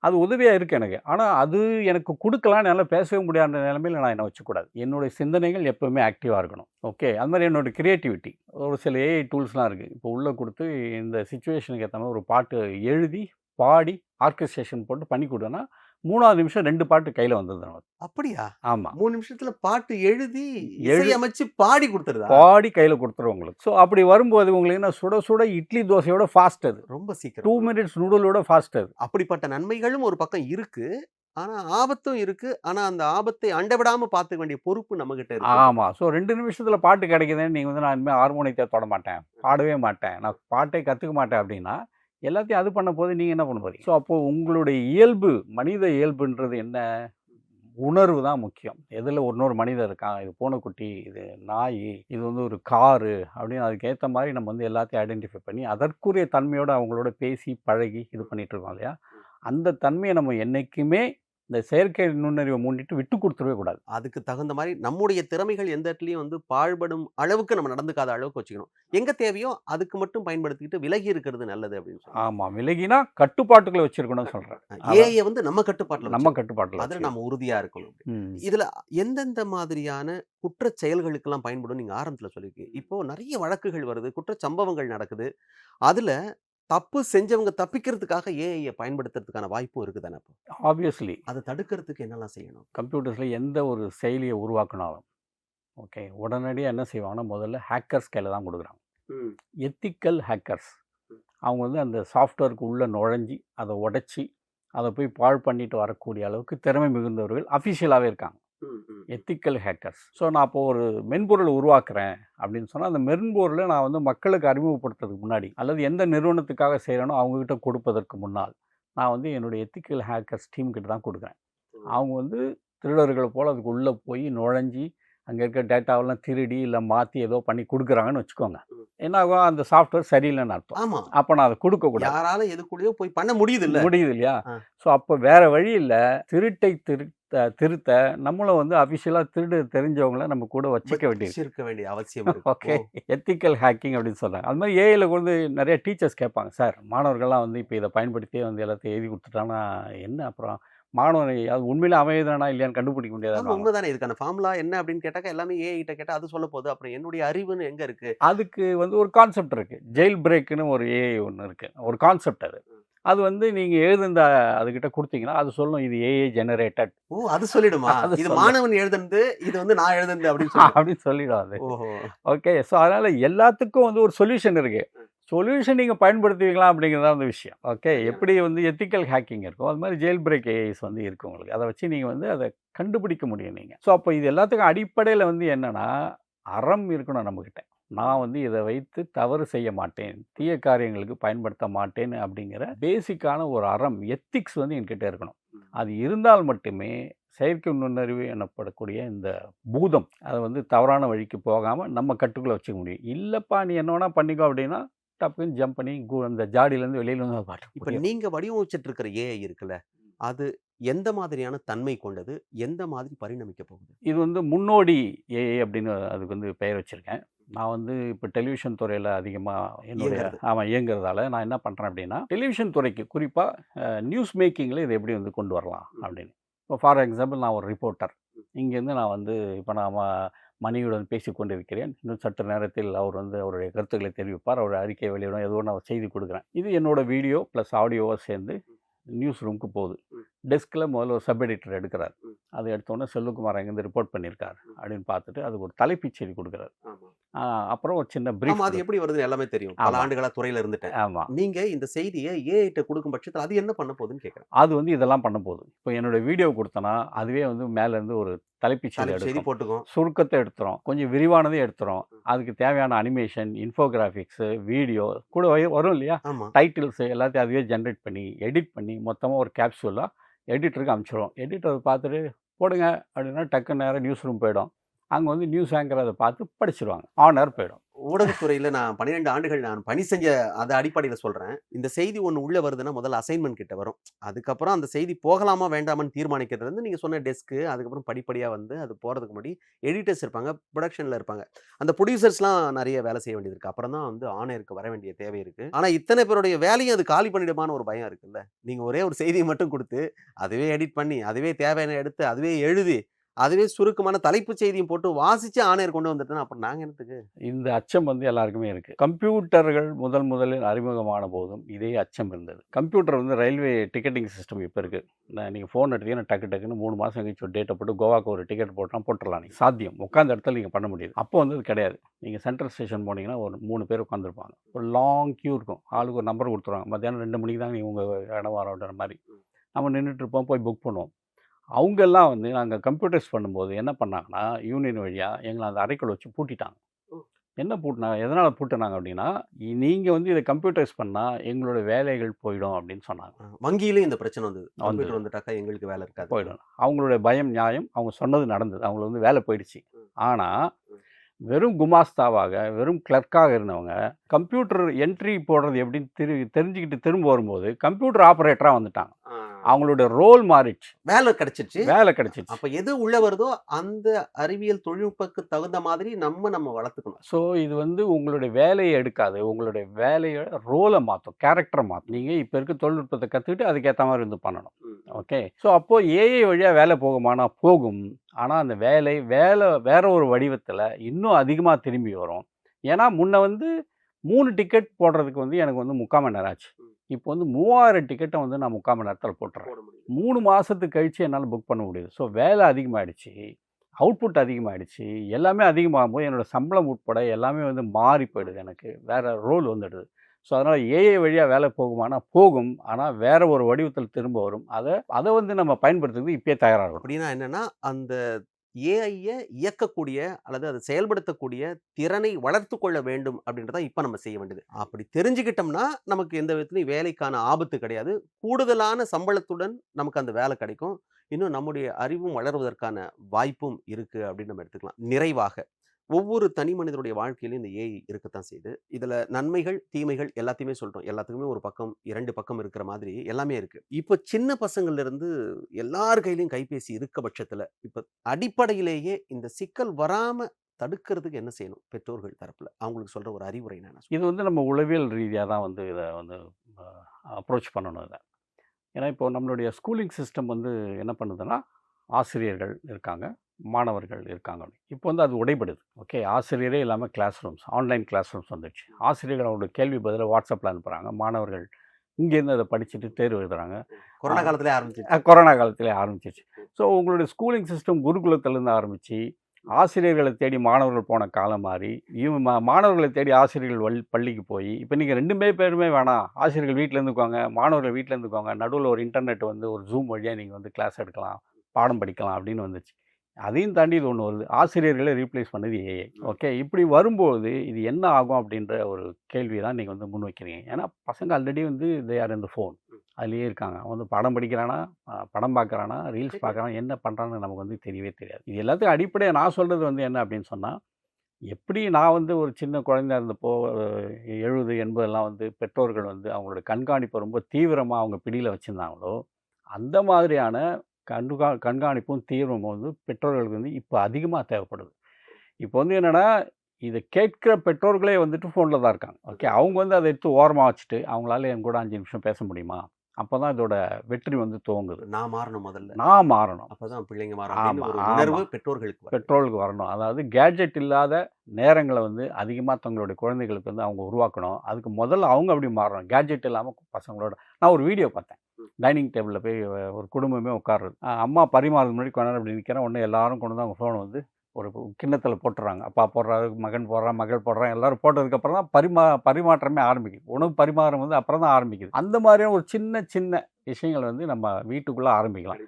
அது உதவியாக இருக்குது எனக்கு. ஆனால் அது எனக்கு கொடுக்கலாம் என்னால் பேசவே முடியாத நிலைமையில் நான் என்ன வச்சுக்கூடாது. என்னுடைய சிந்தனைகள் எப்போவுமே ஆக்டிவாக இருக்கணும். ஓகே? அது மாதிரி என்னோட கிரியேட்டிவிட்டி ஒரு சில ஏஐ டூல்ஸ்லாம் இருக்குது இப்போ உள்ளே கொடுத்து இந்த சுச்சுவேஷனுக்கு ஏற்ற மாதிரி ஒரு பாட்டு எழுதி பாடி ஆர்கஸ்ட்ரேஷன் போட்டு பண்ணி கொடுத்தேன்னா மூணாவது நிமிஷம் ரெண்டு பாட்டு கையில் வந்தது நமக்கு
அப்படியா?
ஆமாம்
மூணு நிமிஷத்துல பாட்டு எழுதி
எழு-
இசையமைச்சு பாடி கொடுத்துருதா?
பாடி கையில் கொடுத்துரும் உங்களுக்கு. ஸோ அப்படி வரும்போது உங்களுக்கு என்ன சுட சுட இட்லி தோசையோட ஃபாஸ்ட் அது.
ரொம்ப
டூ
சீக்கிரம்
மினிட்ஸ் நூடுலோட ஃபாஸ்ட் அது.
அப்படிப்பட்ட நன்மைகளும் ஒரு பக்கம் இருக்கு. ஆனா ஆபத்தும் இருக்கு. ஆனா அந்த ஆபத்தை அண்டவிடாம பார்த்துக்க வேண்டிய பொறுப்பு நம்ம கிட்ட இருக்கு.
ஆமாம் ஸோ ரெண்டு நிமிஷத்தில் பாட்டு கிடைக்குதுன்னு நீங்கள் வந்து நான் இனிமேல் ஹார்மோனியத்தை தொட மாட்டேன். பாடவே மாட்டேன். நான் பாட்டே கற்றுக்க மாட்டேன் அப்படின்னா எல்லாத்தையும் அது பண்ண போது நீங்கள் என்ன பண்ண போறீங்க? ஸோ அப்போது உங்களுடைய இயல்பு மனித இயல்புன்றது என்ன? உணர்வு தான் முக்கியம். எதில் இன்னொரு மனிதர் இருக்கான் இது பூனைக்குட்டி இது நாய் இது வந்து ஒரு காரு அப்படின்னு அதுக்கேற்ற மாதிரி நம்ம வந்து எல்லாத்தையும் ஐடென்டிஃபை பண்ணி அதற்குரிய தன்மையோடு அவங்களோட பேசி பழகி இது பண்ணிகிட்ருக்கோம் இல்லையா? அந்த தன்மையை நம்ம என்றைக்குமே இந்த செயற்கை நுண்ணறிவை முன்னிட்டு விட்டு கொடுத்துடவே கூடாது.
அதுக்கு தகுந்த மாதிரி நம்முடைய திறமைகள் எந்த இடத்துலயும் வந்து பாழ்படும் அளவுக்கு நம்ம நடந்துக்காத அளவுக்கு வச்சுக்கணும். எங்க தேவையோ அதுக்கு மட்டும் பயன்படுத்திக்கிட்டு விலகி இருக்கிறது நல்லது அப்படின்னு
ஆமாம் விலகினா கட்டுப்பாட்டுக்குள்ள வச்சிருக்கணும்னு சொல்கிறேன்
ஏஐ வந்து நம்ம கட்டுப்பாட்டுல
நம்ம கட்டுப்பாட்டில்
அதுல நம்ம உறுதியா இருக்கணும் இதுல எந்தெந்த மாதிரியான குற்ற செயல்களுக்கெல்லாம் பயன்படும் நீங்க ஆரம்பத்துல சொல்லிருக்கீங்க. இப்போ நிறைய வழக்குகள் வருது குற்ற சம்பவங்கள் நடக்குது. அதுல தப்பு செஞ்சவங்க தப்பிக்கிறதுக்காக ஏஐ பயன்படுத்துறதுக்கான வாய்ப்பும் இருக்குதானே இப்போ
ஆப்வியஸ்லி
அதை தடுக்கிறதுக்கு என்னெல்லாம் செய்யணும்
கம்ப்யூட்டர்ஸில் எந்த ஒரு செயலியை உருவாக்கினாலும் ஓகே உடனடியாக என்ன செய்வாங்கன்னா முதல்ல ஹேக்கர்ஸ் கையில் தான் கொடுக்குறாங்க. Ethical hackers. அவங்க வந்து அந்த சாஃப்ட்வேருக்கு உள்ளே நுழைஞ்சி அதை உடைச்சி அதை போய் பாழ் பண்ணிட்டு வரக்கூடிய அளவுக்கு திறமை மிகுந்தவர்கள் அஃபிஷியலாகவே இருக்காங்க. Ethical hackers. ஸோ நான் இப்போ ஒரு மென்பொருள் உருவாக்குறேன் அப்படின்னு சொன்னால் அந்த மென்பொருளை நான் வந்து மக்களுக்கு அறிமுகப்படுத்துறதுக்கு முன்னாடி அல்லது எந்த நிறுவனத்துக்காக செய்கிறேனோ அவங்கக்கிட்ட கொடுப்பதற்கு முன்னால் நான் வந்து என்னுடைய எத்திக்கல் ஹேக்கர்ஸ் டீம் கிட்ட தான் கொடுக்குறேன். அவங்க வந்து திருடர்களை போல் அதுக்கு உள்ளே போய் நுழைஞ்சி அங்கே இருக்க டேட்டாவெல்லாம் திருடி இல்லை மாற்றி ஏதோ பண்ணி கொடுக்குறாங்கன்னு வச்சுக்கோங்க. என்ன ஆகும் அந்த சாஃப்ட்வேர் சரியில்லைன்னு அர்த்தம்.
ஆமா.
அப்போ நான் அதை கொடுக்கக்கூடாது
யாரால எதுக்குள்ளேயோ போய் பண்ண முடியுது இல்ல
முடியுது இல்லையா. ஸோ அப்போ வேற வழி இல்லை. திருட்டை திருத்த திருத்த நம்மளும் வந்து அஃபிஷியலாக திருடு தெரிஞ்சவங்கள நம்ம கூட வச்சுக்க வேண்டியது
வச்சிருக்க வேண்டிய அவசியம் இருக்கு.
ஓகே. எத்திக்கல் ஹேக்கிங் அப்படின்னு சொல்கிறாங்க அது மாதிரி ஏஐயில் வந்து நிறைய டீச்சர்ஸ் கேட்பாங்க. சார் மாணவர்கள்லாம் வந்து இப்போ இதை பயன்படுத்தி வந்து எல்லாத்தையும் எழுதி கொடுத்துட்டாங்கன்னா என்ன அப்புறம் மாணவன் அது உண்மையில எழுதுறானா இல்லையான்னு கண்டுபிடிக்க முடியாது
உண்மைதானே. இதுக்கான ஃபார்முலா என்ன அப்படின்னு கேட்டாக்கா எல்லாமே ஏ கிட்ட கேட்டா அது சொல்ல போகுது. அப்புறம் என்னுடைய அறிவுன்னு எங்க இருக்கு?
அதுக்கு வந்து ஒரு கான்செப்ட் இருக்குது ஜெயில் பிரேக்குன்னு ஒரு ஏஐ ஒன்று இருக்குது ஒரு கான்செப்ட் அது. அது வந்து நீங்கள் எழுதுந்த அதுக்கிட்ட கொடுத்தீங்கன்னா அது சொல்லும் இது ஏஐ ஜெனரேட்டட்
ஓ அது சொல்லிடுமா? இது. மாணவன் எழுதுனது இது வந்து நான் எழுதுனது அப்படின்னு
அப்படின்னு சொல்லிடும் அது. ஓகே ஸோ அதனால் எல்லாத்துக்கும் வந்து ஒரு சொல்யூஷன் இருக்குது சொல்யூஷன் நீங்கள் பயன்படுத்துவீங்களா அப்படிங்கிறது அந்த விஷயம். ஓகே எப்படி வந்து எத்திக்கல் ஹேக்கிங் இருக்கும் அது மாதிரி ஜெயில் பிரேக் ஏஐஸ் வந்து இருக்குது உங்களுக்கு. அதை வச்சு நீங்கள் வந்து அதை கண்டுபிடிக்க முடியும் நீங்கள் ஸோ அப்போ இது எல்லாத்துக்கும் அடிப்படையில் வந்து என்னென்னா அறம் இருக்கணும் நம்மக்கிட்ட நான் வந்து இதை வைத்து தவறு செய்ய மாட்டேன். தீய காரியங்களுக்கு பயன்படுத்த மாட்டேன் அப்படிங்கிற பேசிக்கான ஒரு அறம் எத்திக்ஸ் வந்து என்கிட்ட இருக்கணும். அது இருந்தால் மட்டுமே செயற்கை நுண்ணறிவு எனப்படக்கூடிய இந்த பூதம் அதை வந்து தவறான வழிக்கு போகாமல் நம்ம கட்டுக்குள்ளே வச்சுக்க முடியும். இல்லைப்பா நீ என்ன வேணா பண்ணிக்கோ அப்படின்னா டப்புன்னு ஜம்ப் பண்ணி கு- அந்த ஜாடியிலேருந்து வெளியில் வந்து பாட்டு
இப்ப நீங்க வடிவமைச்சிட்டு இருக்கிற ஏஐ இருக்குல்ல அது எந்த மாதிரியான தன்மை கொண்டது எந்த மாதிரி பரிணமிக்க போகுது?
இது வந்து முன்னோடி ஏஐ அப்படின்னு அதுக்கு வந்து பெயர் வச்சுருக்கேன். நான் வந்து இப்போ டெலிவிஷன் துறையில் அதிகமாக என்னுடைய. ஆமாம் இயங்குறதால நான் என்ன பண்ணுறேன் அப்படின்னா டெலிவிஷன் துறைக்கு குறிப்பாக நியூஸ் மேக்கிங்கில் இதை எப்படி வந்து கொண்டு வரலாம் அப்படின்னு. இப்போ ஃபார் எக்ஸாம்பிள் நான் ஒரு ரிப்போர்ட்டர். இங்கேருந்து நான் வந்து இப்போ நான் மணியுடன் பேசி கொண்டிருக்கிறேன். இன்னும் சற்று நேரத்தில் அவர் வந்து அவருடைய கருத்துக்களை தெரிவிப்பார். அவர் அறிக்கை வெளியிடும். ஏதோ நான் செய்தி கொடுக்குறேன். இது என்னோட வீடியோ ப்ளஸ் ஆடியோவை சேர்ந்து நியூஸ் ரூமுக்கு போகுது. டெஸ்கில் முதல்ல ஒரு சப் எடிட்டர் எடுக்கிறார். அதை எடுத்தோடனே செல்வகுமார் அங்கேருந்து ரிப்போர்ட் பண்ணியிருக்கார். அப்படின்னு பார்த்துட்டு அதுக்கு ஒரு தலைப்புச் செய்தி கொடுக்குறாரு. அப்புறம் ஒரு சின்ன பிரீஃப்
அது எப்படி வருதுன்னு எல்லாமே தெரியும். பல
ஆமா.
ஆண்டுகளா துறையில இருந்துட்டேன்.
ஆமாம்
நீங்க இந்த செய்தியை ஏஐ கிட்ட கொடுக்கும் பட்சத்துல அது என்ன பண்ண போகுதுன்னு கேக்குறேன்
அது வந்து இதெல்லாம் பண்ண போகுது. இப்போ என்னோட வீடியோ கொடுத்தனா அதுவே வந்து மேலேருந்து ஒரு தலைப்புச் செய்தி
போட்டுக்கும்.
சுருக்கத்தை எடுத்துரும். கொஞ்சம் விரிவானதே எடுத்துரும். அதுக்கு தேவையான அனிமேஷன் இன்ஃபோகிராஃபிக்ஸு வீடியோ கூட வரும் இல்லையா? டைட்டில்ஸ் எல்லாத்தையும் அதுவே ஜென்ரேட் பண்ணி எடிட் பண்ணி மொத்தமாக ஒரு கேப்சூலாக எடிட்டருக்கு அனுப்பிச்சிடும் எடிட்டர் பார்த்துட்டு போடுங்க அப்படின்னா டக்கு நேரம் நியூஸ் ரூம் போயிடும். அங்கே வந்து நியூஸ் ஆங்கர் அதை பார்த்து படிச்சிருவாங்க. ஆன் போயிடும்.
ஊடகத்துறையில் நான் பன்னிரெண்டு ஆண்டுகள் நான் பணி செஞ்ச அதை அடிப்படையில் சொல்கிறேன் இந்த செய்தி ஒன்று உள்ளே வருதுன்னா முதல்ல அசைன்மெண்ட் கிட்ட வரும். அதுக்கப்புறம் அந்த செய்தி போகலாமா வேண்டாமான்னு தீர்மானிக்கிறது வந்து நீங்கள் சொன்ன டெஸ்க்கு அதுக்கப்புறம் படிப்படியாக வந்து அது போகிறதுக்கு முன்னாடி எடிட்டர்ஸ் இருப்பாங்க ப்ரொடக்ஷனில் இருப்பாங்க. அந்த ப்ரொடியூசர்ஸ்லாம் நிறைய வேலை செய்ய வேண்டியது இருக்குது அப்புறம் தான் வந்து ஆனருக்கு வர வேண்டிய தேவை இருக்குது ஆனால் இத்தனை பேருடைய வேலையும் அது காலி பண்ணிடுமான ஒரு பயம் இருக்குல்ல. நீங்கள் ஒரே ஒரு செய்தியை மட்டும் கொடுத்து அதுவே எடிட் பண்ணி அதுவே தேவையான எடுத்து அதுவே எழுதி அதுவே சுருக்கமான தலைப்புச் செய்தியும் போட்டு வாசிச்சு ஆணையர் கொண்டு வந்துட்டேன்னா அப்புறம் நாங்க என்னத்துக்கு?
இந்த அச்சம் வந்து எல்லாருக்குமே இருக்குது கம்ப்யூட்டர்கள் முதல் முதலில் அறிமுகமான போதும் இதே அச்சம் இருந்தது. கம்ப்யூட்டர் வந்து ரயில்வே டிக்கெட்டிங் சிஸ்டம் இப்போ இருக்குது நீங்கள் ஃபோன் எடுத்தீங்கன்னா டக்கு டக்குன்னு மூணு மாதம் கழிச்சு டேட்டை போட்டு கோவாக்கு ஒரு டிக்கெட் போட்டால் போட்டுடலாம் நீங்கள் சாத்தியம். உட்காந்த இடத்துல நீங்கள் பண்ண முடியுது. அப்போ வந்து அது கிடையாது. நீங்கள் சென்ட்ரல் ஸ்டேஷன் போனீங்கன்னா ஒரு மூணு பேர் உட்காந்துருப்பாங்க ஒரு லாங் கியூ இருக்கும். ஆளுக்கு ஒரு நம்பர் கொடுத்துருவாங்க. மத்தியானம் ரெண்டு மணிக்கு தான் நீங்கள் உங்கள் இடம் வரோன்ற மாதிரி. நம்ம நின்றுட்டு இருப்போம் போய் புக் பண்ணுவோம். அவங்கெல்லாம் வந்து நாங்கள் கம்ப்யூட்டர்ஸ் பண்ணும்போது என்ன பண்ணாங்கன்னா யூனியன் வழியாக எங்களை அந்த அறைக்குள்ள வச்சு பூட்டிட்டாங்க. என்ன பூட்டினாங்க எதனால் பூட்டினாங்க அப்படின்னா நீங்கள் வந்து இதை கம்ப்யூட்டர்ஸ் பண்ணால் எங்களோட வேலைகள் போயிடும் அப்படின்னு சொன்னாங்க.
வங்கியிலும் இந்த பிரச்சனை வந்தது.
வந்தது.
கம்ப்யூட்டர் வந்துட்டாக்கா எங்களுக்கு வேலை இருக்காது.
போயிடும். அவங்களுடைய பயம் நியாயம் அவங்க சொன்னது நடந்தது. அவங்களுக்கு வந்து வேலை போயிடுச்சு. ஆனால். வெறும் குமாஸ்தாவாக வெறும் கிளர்க்காக இருந்தவங்க கம்ப்யூட்டர் என்ட்ரி போடுறது எப்படின்னு தெரி தெரிஞ்சுக்கிட்டு திரும்ப வரும்போது கம்ப்யூட்டர் ஆப்ரேட்டராக வந்துட்டாங்க.
ஆ,
அவங்களுடைய ரோல் மாறிடுச்சு.
வேலை கிடைச்சிச்சு
வேலை கிடைச்சிச்சு
அப்ப எது உள்ள வருதோ அந்த அறிவியல் தொழில்நுட்பக்கு தகுந்த மாதிரி நம்ம நம்ம வளர்த்துக்கணும்.
ஸோ இது வந்து உங்களுடைய வேலையை எடுக்காது. உங்களுடைய வேலையை ரோலை மாற்றும் கேரக்டரை மாற்றும் நீங்கள் இப்போ இருக்க தொழில்நுட்பத்தை கற்றுக்கிட்டு அதுக்கேற்ற மாதிரி வந்து பண்ணணும். ஓகே ஸோ அப்போது ஏஐ வழியாக வேலை போகுமானா போகும். ஆனால் அந்த வேலை வேலை வேற ஒரு வடிவத்தில் இன்னும் அதிகமாக திரும்பி வரும். ஏன்னா முன்ன வந்து மூணு டிக்கெட் போடுறதுக்கு வந்து எனக்கு வந்து முக்கால் மணி நேரம் ஆச்சு. இப்போ வந்து மூவாயிரம் டிக்கெட்டை வந்து நான் முக்கால் மணி நேரத்தில் போட்டுறேன். மூணு மாதத்துக்கு கழித்து என்னால் புக் பண்ண முடியுது ஸோ வேலை அதிகமாகிடுச்சு அவுட்புட் அதிகமாகிடுச்சு எல்லாமே அதிகமாகும்போது என்னோடய சம்பளம் உட்பட எல்லாமே வந்து மாறி போயிடுது எனக்கு. வேறு ரோல் வந்துடுது. ஸோ அதனால் ஏஐ வழியாக வேலை போகுமானா போகும். ஆனால் வேற ஒரு வடிவத்தில் திரும்ப வரும். அதை அதை வந்து நம்ம பயன்படுத்துறதுக்கு இப்பயே தயாராகணும்
அப்படின்னா என்னன்னா அந்த ஏஐயை இயக்கக்கூடிய அல்லது அதை செயல்படுத்தக்கூடிய திறனை வளர்த்து கொள்ள வேண்டும் அப்படின்றத இப்போ நம்ம செய்ய வேண்டியது. அப்படி தெரிஞ்சுக்கிட்டோம்னா நமக்கு எந்த விதத்துலையும் வேலைக்கான ஆபத்து கிடையாது. கூடுதலான சம்பளத்துடன் நமக்கு அந்த வேலை கிடைக்கும். இன்னும் நம்முடைய அறிவும் வளருவதற்கான வாய்ப்பும் இருக்குது அப்படின்னு நம்ம எடுத்துக்கலாம். நிறைவாக. ஒவ்வொரு தனி மனிதனுடைய வாழ்க்கையிலும் இந்த ஏஐ இருக்கத்தான் செய்யுது. இதுல நன்மைகள் தீமைகள் எல்லாத்தையுமே சொல்றோம். எல்லாத்துக்குமே ஒரு பக்கம் இரண்டு பக்கம் இருக்கிற மாதிரி எல்லாமே இருக்கு. இப்போ சின்ன பசங்கள்ல இருந்து எல்லார் கையிலயும் கைபேசி இருக்க பட்சத்துல இப்ப அடிப்படையிலேயே இந்த சிக்கல் வராம தடுக்கிறதுக்கு என்ன செய்யணும்? பெற்றோர்கள் தரப்புல. அவங்களுக்கு சொல்ற ஒரு அறிவுரை என்ன
இது வந்து நம்ம உளவியல் ரீதியாக தான் வந்து இதை வந்து அப்ரோச் பண்ணணும் இதை. ஏன்னா இப்போ நம்மளுடைய ஸ்கூலிங் சிஸ்டம் வந்து என்ன பண்ணுதுன்னா ஆசிரியர்கள் இருக்காங்க. மாணவர்கள் இருக்காங்க இப்போ வந்து அது உடைபடுது. ஓகே ஆசிரியரே இல்லாமல் classrooms online classrooms வந்துடுச்சு ஆசிரியர்கள் அவங்களோட கேள்வி பதிலாக வாட்ஸ்அப்பில் அனுப்புகிறாங்க மாணவர்கள் இங்கேருந்து அதை படிச்சுட்டு தேர்வு எழுதுறாங்க.
கொரோனா காலத்திலே ஆரம்பிச்சு
கொரோனா காலத்திலே ஆரம்பிச்சிச்சு ஸோ உங்களுடைய ஸ்கூலிங் சிஸ்டம் குருகுலத்திலேருந்து ஆரம்பித்து ஆசிரியர்களை தேடி மாணவர்கள் போன காலம் மாறி இவங்க மா மாணவர்களை தேடி ஆசிரியர்கள் வல் பள்ளிக்கு போய் இப்போ நீங்கள் ரெண்டுமே பேருமே வேணாம். ஆசிரியர்கள் வீட்டில் இருந்துக்குவாங்க மாணவர்கள் வீட்டில் இருந்துக்குவாங்க. நடுவில் ஒரு இன்டர்நெட் வந்து ஒரு ஜூம் வழியாக நீங்கள் வந்து கிளாஸ் எடுக்கலாம் பாடம் படிக்கலாம் அப்படின்னு வந்துச்சு. அதையும் தாண்டி இது ஒன்று வருது. ஆசிரியர்களை ரீப்ளேஸ் பண்ணது ஏஐ ஓகே இப்படி வரும்போது இது என்ன ஆகும் அப்படின்ற ஒரு கேள்வி தான் நீங்கள் வந்து முன் வைக்கிறீங்க. ஏன்னா பசங்க ஆல்ரெடி வந்து தே ஆர் இந்த ஃபோன் அதுலேயே இருக்காங்க. அவன் வந்து படம் படிக்கிறானா? படம் பார்க்குறானா ரீல்ஸ் பார்க்குறானா என்ன பண்ணுறான்னு நமக்கு வந்து தெரியவே தெரியாது. இது எல்லாத்துக்கும் அடிப்படையாக நான் சொல்கிறது வந்து என்ன அப்படின்னு சொன்னால் எப்படி நான் வந்து ஒரு சின்ன குழந்தையா இருந்தப்போ எழுபது எண்பதெல்லாம் வந்து பெற்றோர்கள் வந்து அவங்களோட கண்காணிப்பை ரொம்ப தீவிரமாக அவங்க பிடியில் வச்சுருந்தாங்களோ அந்த மாதிரியான கண்கா கண்காணிப்பும் தீவிரமும் வந்து பெற்றோர்களுக்கு வந்து இப்போ அதிகமாக தேவைப்படுது. இப்போ வந்து என்னென்னா இதை கேட்குற பெற்றோர்களே வந்துட்டு ஃபோனில் தான் இருக்காங்க. ஓகே அவங்க வந்து அதை எடுத்து ஓரமாக வச்சுட்டு அவங்களால என் கூட அஞ்சு நிமிஷம் பேச முடியுமா? அப்போ தான் இதோட வெற்றி வந்து துவங்குது.
நான் மாறணும் முதல்ல.
நான் மாறணும்.
பிள்ளைங்க அப்படின்னு
ஆமா,
ஒரு
ஆமா.
உணர்வு பெற்றோர்களுக்கு.
பெட்ரோலுக்கு வரணும். அதாவது கேட்ஜெட் இல்லாத நேரங்களை வந்து அதிகமாக தங்களுடைய குழந்தைகளுக்கு வந்து அவங்க உருவாக்கணும். அதுக்கு முதல்ல அவங்க அப்படி மாறணும். கேட்ஜெட் இல்லாமல் பசங்களோட நான் ஒரு வீடியோ பார்த்தேன். டைனிங் டேபிளில் போய் ஒரு குடும்பமே உட்காருறது. அஹ், அம்மா பரிமாறது முன்னாடி கொஞ்ச நேரம் இப்படி நிற்கிறேன் உடனே எல்லாரும் கொண்டு வந்து அவங்க ஃபோனை வந்து ஒரு கிண்ணத்தில் போட்டுறாங்க. அப்பா போடுறாரு மகன் போடுறான் மகள் போடுறான் எல்லாரும் போட்டதுக்கப்புறம் தான் பரிமா பரிமாற்றமே ஆரம்பிக்குது. உணவு பரிமாறம் வந்து அப்புறம் தான் ஆரம்பிக்குது. அந்த மாதிரியான ஒரு சின்ன சின்ன விஷயங்கள் வந்து நம்ம வீட்டுக்குள்ளே ஆரம்பிக்கலாம்.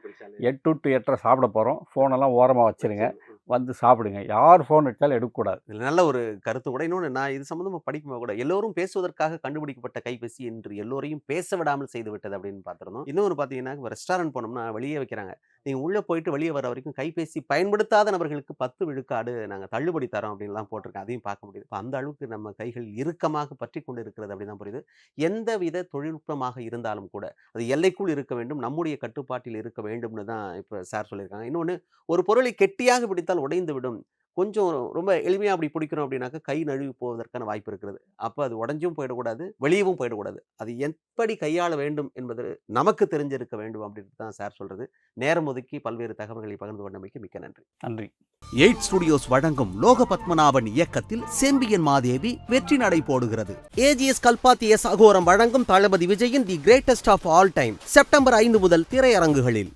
எட்டு டு எட்டரை சாப்பிட போகிறோம் ஃபோனெல்லாம் ஓரமாக வச்சுருங்க. வந்து சாப்பிடுங்க. யார் ஃபோன் எடுத்தாலும் எடுக்கக்கூடாது.
இதுல நல்ல ஒரு கருத்து கூட. இன்னொன்று நான் இது சம்மந்தமாக படிக்கும்போது கூட எல்லோரும் பேசுவதற்காக கண்டுபிடிக்கப்பட்ட கைபேசி என்று எல்லோரையும் பேச விடாமல் செய்து விட்டது அப்படின்னு பார்த்துருந்தோம். இன்னொன்று பார்த்தீங்கன்னா இப்போ ரெஸ்டாரண்ட் போனோம்னா வெளியே வைக்கிறாங்க. நீங்கள் உள்ளே போயிட்டு வெளியே வர வரைக்கும் கைபேசி பயன்படுத்தாத நபர்களுக்கு பத்து விழுக்காடு நாங்கள் தள்ளுபடி தரோம் அப்படின்லாம் போட்டிருக்கேன் அதையும் பார்க்க முடியுது. இப்போ அந்த அளவுக்கு நம்ம கைகள் இறுக்கமாக பற்றி கொண்டு இருக்கிறது அப்படின்னு தான் புரியுது எந்தவித தொழில்நுட்பமாக இருந்தாலும் கூட அது எல்லைக்குள் இருக்க வேண்டும் நம்முடைய கட்டுப்பாட்டில் இருக்க வேண்டும்னு தான் இப்போ சார் சொல்லியிருக்காங்க. இன்னொன்று ஒரு பொருளை கெட்டியாக பிடித்தால் உடைந்து விடும் கொஞ்சம் ரொம்ப எளிமையாக அப்படி பிடிக்கிறோம் அப்படின்னாக்கா கை நழுவி போவதற்கான வாய்ப்பு இருக்கிறது. அப்போ அது உடஞ்சும் போயிடக்கூடாது வெளியவும் போயிடக்கூடாது. அது எப்படி கையாள வேண்டும் என்பது நமக்கு தெரிஞ்சிருக்க வேண்டும் அப்படின்னு தான் சார் சொல்றது. நேரம் ஒதுக்கி பல்வேறு தகவல்களை பகிர்ந்து கொண்டமைக்கு மிக்க நன்றி.
நன்றி.
எயிட் ஸ்டுடியோஸ் வழங்கும் லோக பத்மநாபன் இயக்கத்தில் செம்பியன் மாதேவி வெற்றி நடை போடுகிறது.
ஏஜிஎஸ் கல்பாத்தி எஸ் அகோரம் வழங்கும் தளபதி விஜயின் the greatest of all time September ஐந்து முதல் திரையரங்குகளில்.